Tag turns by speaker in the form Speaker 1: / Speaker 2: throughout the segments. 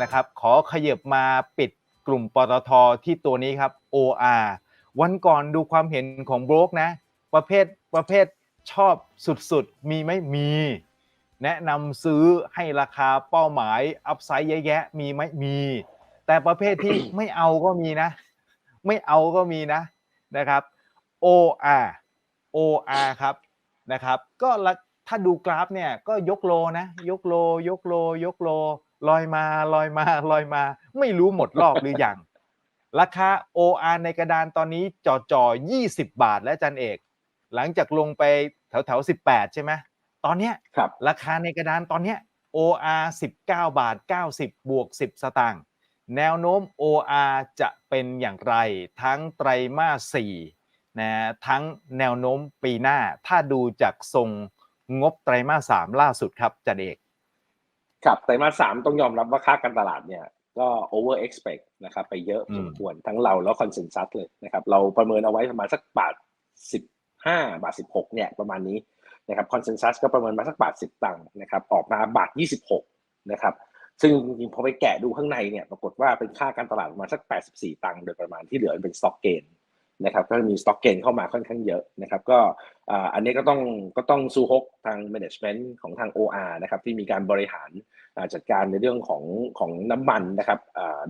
Speaker 1: นะครับ ขอขยับมาปิดกลุ่มปตทที่ตัวนี้ครับ OR วันก่อนดูความเห็นของโบรกนะ ประเภทประเภทชอบสุดๆ มีไหมมี แนะนำซื้อให้ราคาเป้าหมาย อัพไซด์แยะๆมีไหมมี แต่ประเภทที่ไม่เอาก็มีนะ ไม่เอาก็มีนะนะครับ OR OR ครับนะครับ ก็ละถ้าดูกราฟเนี่ยก็ยกโลนะ ยกโล ยกโล ยกโล ลอยมาลอยมาลอยมา ไม่รู้หมดรอบหรือยังราคา OR ในกระดานตอนนี้จ่อจ่อ20 บาทแล้วอาจันเอก หลังจากลงไปแถวแถวๆ18 ใช่ไหมตอนเนี้ย
Speaker 2: ครับ
Speaker 1: ราคาในกระดานตอนเนี้ย OR 19 บาท 90 บวก 10 สตางค์แนวโน้ม OR จะเป็นอย่างไร ทั้งไตรมาส4นะทั้งแนวโน้มปีหน้า ถ้าดูจากทรงงบไตรมาส3ล่าสุดครับจันเอก
Speaker 2: ครับไตรมาสสามต้องยอมรับว่าค่าการตลาดเนี่ยก็ over expect นะครับไปเยอะ
Speaker 1: อืม
Speaker 2: สมควรทั้งเราแล้วคอนเซนซัสเลยนะครับเราประเมินเอาไว้ประมาณสักบาทสิบห้าบาทสิบหกเนี่ยประมาณนี้นะครับคอนเซนซัสก็ประเมินมาสักบาทสิบตังค์นะครับออกมาบาทยี่สิบหกนะครับซึ่งจริงๆพอไปแกะดูข้างในเนี่ยปรากฏว่าเป็นค่าการตลาดประมาณสักแปดสิบสี่ตังค์โดยประมาณที่เหลือเป็นสต็อกเกน นะครับก็มีสต็อกเกนเข้ามาค่อนข้างเยอะนะครับก็อันนี้ก็ต้องก็ต้องซูฮกทาง management ของทาง OR นะครับที่มีการบริหารจัดการในเรื่องของของน้ำมันนะครับ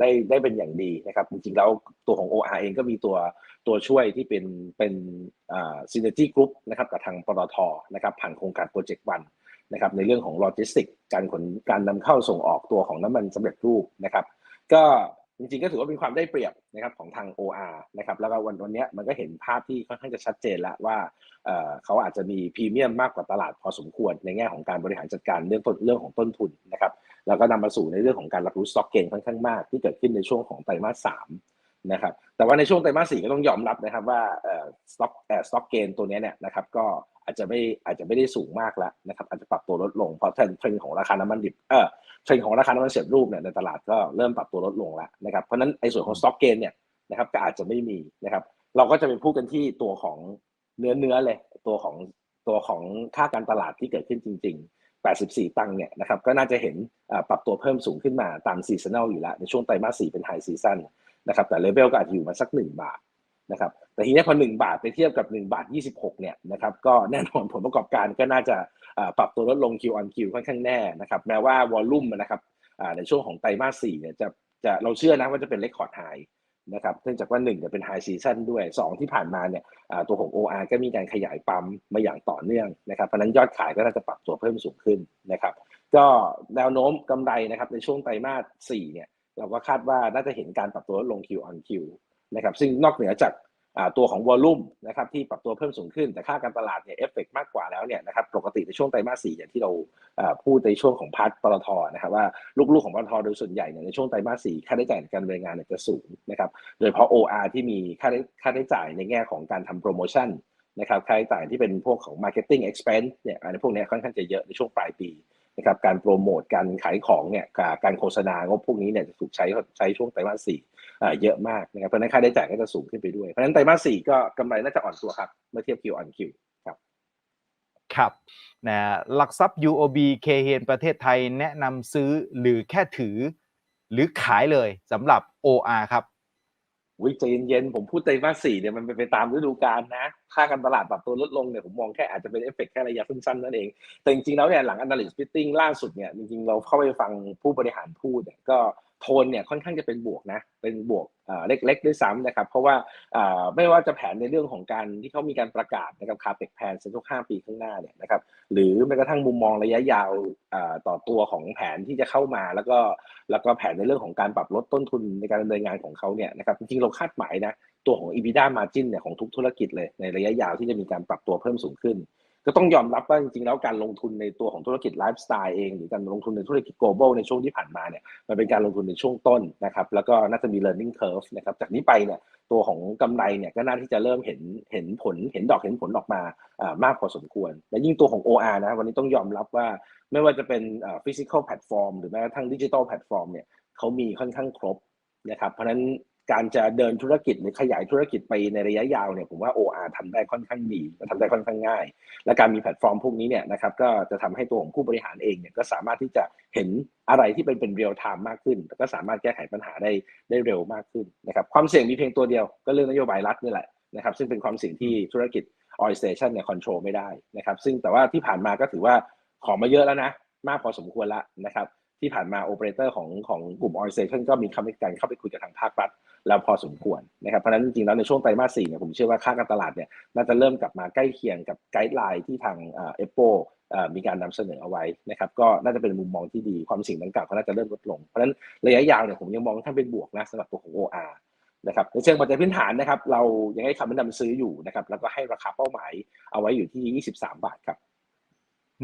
Speaker 2: ได้ได้เป็นอย่างดีนะครับจริงๆแล้วตัวของ OR เองก็มีตัวตัวช่วยที่เป็นเป็นอ่า synergy group นะครับกับทางปตทนะครับผ่านโครงการ Project One นะครับในเรื่องของโลจิสติกการขนการนำเข้าส่งออกตัวของน้ำมันสำเร็จรูปนะครับก็ จริงๆก็ถือว่าเป็นความได้เปรียบนะครับของทาง OR นะครับแล้วก็วันวันนี้มันก็เห็นภาพที่ค่อนข้างจะชัดเจนล้วว่าเเขาอาจจะมีพรีเมียมมากกว่าตลาดพอสมควร ในแง่ของการบริหารจัดการเรื่องต้นเรื่องของต้นทุนนะครับแล้วก็นำมาสู่ในเรื่องของการรับรู้สต็อกเกนค่อนข้างมากที่เกิดขึ้นในช่วงของไตรมาสสามนะครับแต่ว่าในช่วงไตรมาสสี่ก็ต้องยอมรับนะครับว่าสต็อกสต็อกเกนตัวนี้เนี่ยนะครับก็ อาจจะไม่อาจจะไม่ได้สูงมากแล้วนะครับอาจจะปรับตัวลดลงเพราะเทรนด์เทรนของราคาน้ำมันดิบเออเทรนด์ของราคาน้ำมันเสร็จรูปเนี่ยในตลาดก็เริ่มปรับตัวลดลงแล้วนะครับเพราะนั้นไอ้ส่วนของสต็อกเกนเนี่ยนะครับก็อาจจะไม่มีนะครับเราก็จะไปพูดกันที่ตัวของเนื้อเนื้อเลยตัวของตัวของค่าการตลาดที่เกิดขึ้นจริง ๆ 84 ตังค์เนี่ยนะครับก็น่าจะเห็นปรับตัวเพิ่มสูงขึ้นมาตามซีซันแนลอยู่แล้วในช่วงไตรมาส 4 เป็นไฮซีซันนะครับแต่เลเวลก็อาจจะอยู่มาสัก 1 บาท นะครับแต่ทีนี้พอ 1 บาทไปเทียบกับ 1 บาท 26เนี่ยนะครับก็แน่นอนผลประกอบการก็น่าจะปรับตัวลดลง Q on Q ค่อนข้างแน่นะครับแม้ว่าวอลลุ่มนะครับในช่วงของไตรมาส4เนี่ยจะจะเราเชื่อนะว่าจะเป็นเลคคอร์ดไฮนะครับเนื่องจากว่า1เนี่ยเป็นไฮซีซันด้วย 2 ที่ผ่านมาเนี่ยตัวของ OR ก็มีการขยายปั๊มมาอย่างต่อเนื่องนะครับเพราะฉะนั้นยอดขายก็น่าจะปรับตัวเพิ่มสูงขึ้นนะครับก็แนวโน้มกำไรนะครับในช่วงไตรมาส4เนี่ยเราก็คาดว่าน่าจะเห็นการปรับตัวลดลง Q on Q นะครับซึ่งนอกเหนือจากตัวของวอลลุ่มนะครับที่ปรับตัวเพิ่มสูงขึ้นแต่ค่าการตลาดเนี่ยเอฟเฟกมากกว่าแล้วเนี่ยนะครับปกติในช่วงไตรมาสสี่อย่างที่เราพูดในช่วงของพาร์ทปตทนะครับว่าลูกๆของปตทโดยส่วนใหญ่เนี่ยในช่วงไตรมาสสี่ค่าใช้จ่ายในการดำเนินงานเนี่ยจะสูงนะครับโดยเฉพาะ OR ที่มีค่าใช้ค่าใช้จ่ายในแง่ของการทำโปรโมชั่นนะครับค่าใช้จ่ายที่เป็นพวกของ marketing expense เนี่ยอันพวกนี้ค่อนข้างจะเยอะในช่วงปลายปี นะครับการโปรโมทการขายของเนี่ยการโฆษณางบพวกนี้เนี่ยจะถูกใช้ใช้ช่วงไตรมาสสี่เยอะมากนะครับเพราะนั้นค่าใช้จ่ายก็จะสูงขึ้นไปด้วย เพราะฉะนั้นไตรมาสสี่ก็กำไรน่าจะอ่อนตัวครับเมื่อเทียบ Q on Q ครับ
Speaker 1: ครับนะหลักทรัพย์ UOB เคเฮนประเทศไทยแนะนำซื้อหรือแค่ถือ หรือขายเลยสำหรับ OR ครับ
Speaker 2: วิใจเย็นๆผมพูดไตรมาสสี่เนี่ยมันเป็นไปตามฤดูกาลนะค่าการตลาดปรับตัวลดลงเนี่ยผมมองแค่อาจจะเป็นเอฟเฟกต์แค่ระยะสั้นๆนั่นเอง แต่จริงๆแล้วเนี่ยหลัง analyst meeting ล่าสุดเนี่ยจริงๆเราเข้าไปฟังผู้บริหารพูดเนี่ยก็ โทนเนี่ยค่อนข้างจะเป็นบวกนะเป็นบวกเล็กๆด้วยซ้ำนะครับเพราะว่าไม่ว่าจะแผนในเรื่องของการที่เขามีการประกาศนะครับคาเปกแพนในทุก5ปีข้างหน้าเนี่ยนะครับหรือแม้กระทั่งมุมมองระยะยาวต่อตัวของแผนที่จะเข้ามา แล้วก็แล้วก็แผนในเรื่องของการปรับลดต้นทุนในการดำเนินงานของเขาเนี่ยนะครับจริงๆเราคาดหมายนะตัวของ EBITDA margin เนี่ยของทุกธุรกิจเลยในระยะยาวที่จะมีการปรับตัวเพิ่มสูงขึ้น ก็ต้องยอมรับว่าจริงๆแล้วการลงทุนในตัวของธุรกิจไลฟ์สไตล์เองหรือการลงทุนในธุรกิจ global ในช่วงที่ผ่านมาเนี่ยมันเป็นการลงทุนในช่วงต้นนะครับแล้วก็น่าจะมี learning curve นะครับจากนี้ไปเนี่ยตัวของกำไรเนี่ยก็น่าที่จะเริ่มเห็นเห็นผลเห็นดอกเห็นผลออกมาอ่ามากพอสมควร และยิ่งตัวของ OR นะวันนี้ต้องยอมรับว่าไม่ว่าจะเป็นอ่า physical platform หรือแม้กระทั่ง digital platform เนี่ยเขามีค่อนข้างครบนะครับเพราะฉะนั้น การจะเดินธุรกิจหรือขยายธุรกิจไปในระยะยาวเนี่ยผมว่า OR ทำได้ค่อนข้างดีและทำได้ค่อนข้างง่าย และการมีแพลตฟอร์มพวกนี้เนี่ยนะครับก็จะทำให้ตัวของผู้บริหารเองเนี่ยก็สามารถที่จะเห็นอะไรที่เป็นเป็นเรียลไทม์มากขึ้นแล้วก็สามารถแก้ไขปัญหาได้ได้เร็วมากขึ้นนะครับความเสี่ยงมีเพียงตัวเดียวก็เรื่องนโยบายรัฐนี่แหละนะครับซึ่งเป็นความเสี่ยงที่ธุรกิจ oil station เนี่ยคอนโทรลไม่ได้นะครับซึ่งแต่ว่าที่ผ่านมาก็ถือว่าขอมาเยอะแล้วนะ มากพอสมควรแล้วนะครับ ที่ผ่านมาโอเปอเรเตอร์ของของกลุ่ม oil station ก็มีคำการเข้าไปคุยกับทางภาครัฐ แล้วพอสมควรนะครับเพราะฉะนั้นจริงๆแล้วในช่วงไตรมาสสี่เนี่ยผมเชื่อว่าค่าการตลาดเนี่ยน่าจะเริ่มกลับมาใกล้เคียงกับไกด์ไลน์ที่ทางเอ่อฟโปมีการนำเสนอเอาไว้นะครับก็น่าจะเป็นมุมมองที่ดีความเสิ่งดังกล่าวก็น่าจะเริ่มลดลง เพราะฉะนั้นระยะยาวเนี่ยผมยังมองท่านเป็นบวกนะสำหรับตัวของ OR นะครับในเชิงปัจจัยพื้นฐานนะครับ เรายังให้คำแนะนำซื้ออยู่นะครับแล้วก็ให้ราคาเป้าหมายเอาไว้อยู่ที่ 23 บาทครับ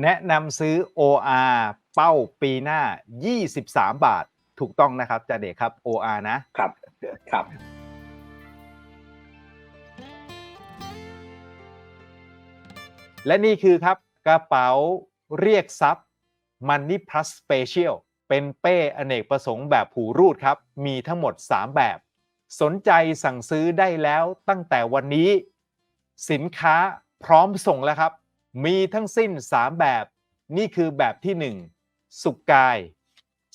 Speaker 1: แนะนำซื้อ OR เป้าปีหน้า 23 บาท ถูกต้องนะครับจ่าเด็กครับ OR นะ
Speaker 2: ครับครับ
Speaker 1: และนี่คือครับกระเป๋าเรียกทรัพย์ Money Plus Special เป็นเป้อเนกประสงค์แบบผูรูดครับ มีทั้งหมด 3 แบบ สนใจสั่งซื้อได้แล้วตั้งแต่วันนี้ สินค้าพร้อมส่งแล้วครับ มีทั้งสิ้น 3 แบบ นี่คือแบบที่ 1 สุกกาย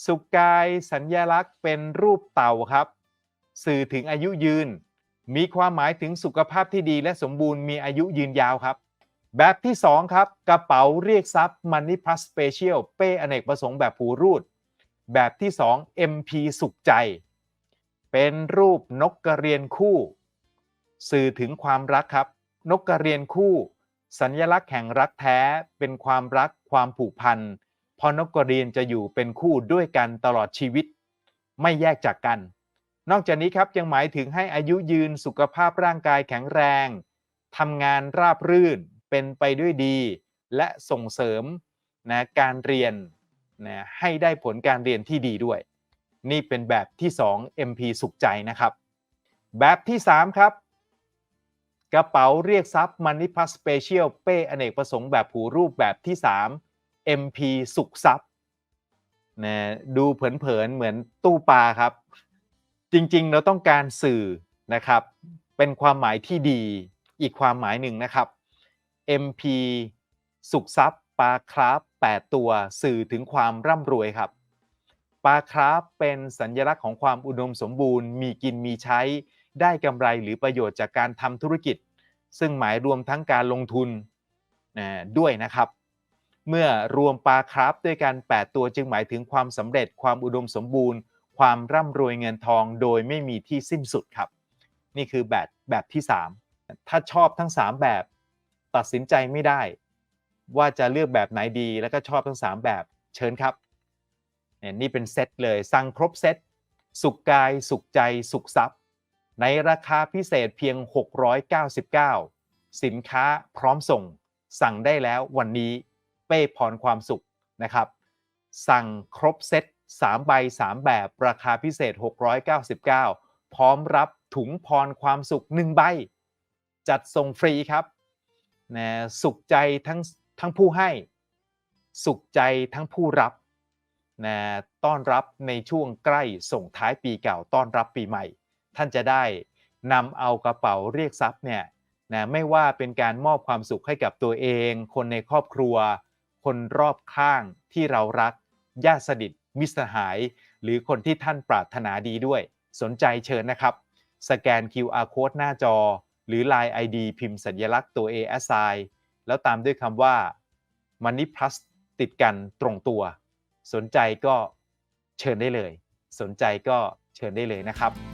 Speaker 1: สุกกายสัญญลักษณ์เป็นรูปเต่าครับ สื่อถึงอายุยืน มีความหมายถึงสุขภาพที่ดีและสมบูรณ์มีอายุยืนยาวครับ แบบที่ 2 ครับ กระเป๋าเรียกทรัพย์ Money Plus Special เป้อเนกประสงค์แบบผูรูด แบบที่ 2 MP สุขใจ เป็นรูปนกกระเรียนคู่ สื่อถึงความรักครับ นกกระเรียนคู่ สัญลักษณ์แห่งรักแท้เป็นความรักความผูกพันพราะนกกระเรียนจะอยู่เป็นคู่ด้วยกันตลอดชีวิต ไม่แยกจากกัน นอกจากนี้ครับยังหมายถึงให้อายุยืนสุขภาพร่างกายแข็งแรงทำงานราบรื่นเป็นไปด้วยดี และส่งเสริมนะการเรียนนะให้ได้ผลการเรียนที่ดีด้วย นี่เป็นแบบที่ 2 MP สุขใจนะครับ แบบที่ 3 ครับ กระเป๋าเรียกทรัพย์ Money Plus Special เป้อเนกประสงค์แบบผูรูปแบบที่ 3 MP สุขทรัพย์นะดูเผินๆเหมือนตู้ปลาครับ จริงๆ เราต้องการสื่อนะครับ เป็นความหมายที่ดีอีกความหมายหนึ่งนะครับ MP สุขทรัพย์ปลาคราฟ8ตัวสื่อถึงความร่ำรวยครับปลาคราฟเป็นสัญลักษณ์ของความอุดมสมบูรณ์ มีกินมีใช้ ได้กำไรหรือประโยชน์จากการทำธุรกิจ ซึ่งหมายรวมทั้งการลงทุนนะด้วยนะครับ เมื่อรวมปลาคราฟด้วยกัน 8 ตัวจึงหมายถึงความสำเร็จความอุดมสมบูรณ์ ความร่ำรวยเงินทองโดยไม่มีที่สิ้นสุดครับ นี่คือแบบแบบที่ 3 ถ้าชอบทั้ง 3 แบบตัดสินใจไม่ได้ ว่าจะเลือกแบบไหนดีแล้วก็ชอบทั้ง 3 แบบเชิญครับนี่ยนี่เป็นเซตเลยสั่งครบเซตสุขกายสุขใจสุขทรัพย์ ในราคาพิเศษเพียง 699 สินค้าพร้อมส่ง สั่งได้แล้ววันนี้เป้พรความสุขนะครับ สั่งครบเซต3ใบ 3 แบบราคาพิเศษ 699 พร้อมรับถุงพรความสุข 1 ใบ จัดส่งฟรีครับนะสุขใจทั้งทั้งผู้ให้ สุขใจทั้งผู้รับนะต้อนรับในช่วงใกล้ส่งท้ายปีเก่าต้อนรับปีใหม่ ท่านจะได้นำเอากระเป๋าเรียกทรัพย์เนี่ยนะไม่ว่าเป็นการมอบความสุขให้กับตัวเอง คนในครอบครัว คนรอบข้างที่เรารักญาติสนิทมิตรสหาย หรือคนที่ท่านปรารถนาดีด้วย สนใจเชิญนะครับ สแกน QR code หน้าจอ หรือ Line ID พิมพ์สัญลักษณ์ตัว A S I แล้วตามด้วยคำว่า Money Plus ติดกันตรงตัว สนใจก็เชิญได้เลย สนใจก็เชิญได้เลยนะครับ